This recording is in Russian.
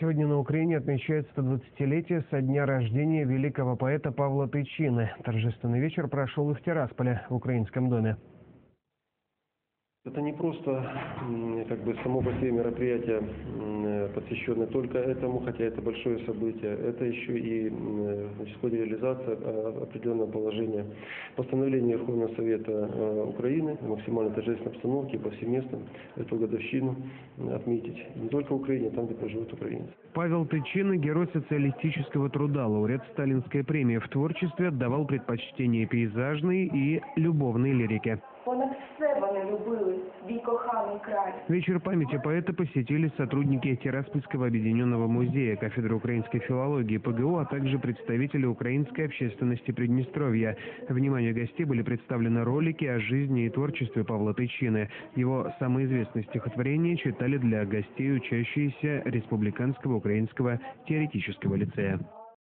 Сегодня на Украине отмечается 120-летие со дня рождения великого поэта Павла Тычины. Торжественный вечер прошел и в Тирасполе, в Украинском доме. Это не просто как бы само по себе мероприятие, посвященное только этому, хотя это большое событие. Это еще и в ходе реализации а, определенного положения постановления Верховного Совета э, Украины в максимально торжественной обстановке повсеместно эту годовщину отметить не только в Украине, а там, где проживают украинцы. Павел Тычина – герой социалистического труда, лауреат Сталинской премии. В творчестве отдавал предпочтение пейзажной и любовной лирике. Понад все вони любили свій коханий край. Вечер памяти поэта посетили сотрудники Тираспольского объединенного музея, кафедры украинской филологии ПГУ, а также представители украинской общественности Приднестровья. Вниманию гостей были представлены ролики о жизни и творчестве Павла Тычины. Его самые известные стихотворения читали для гостей, учащиеся Республиканского украинского теоретического лицея.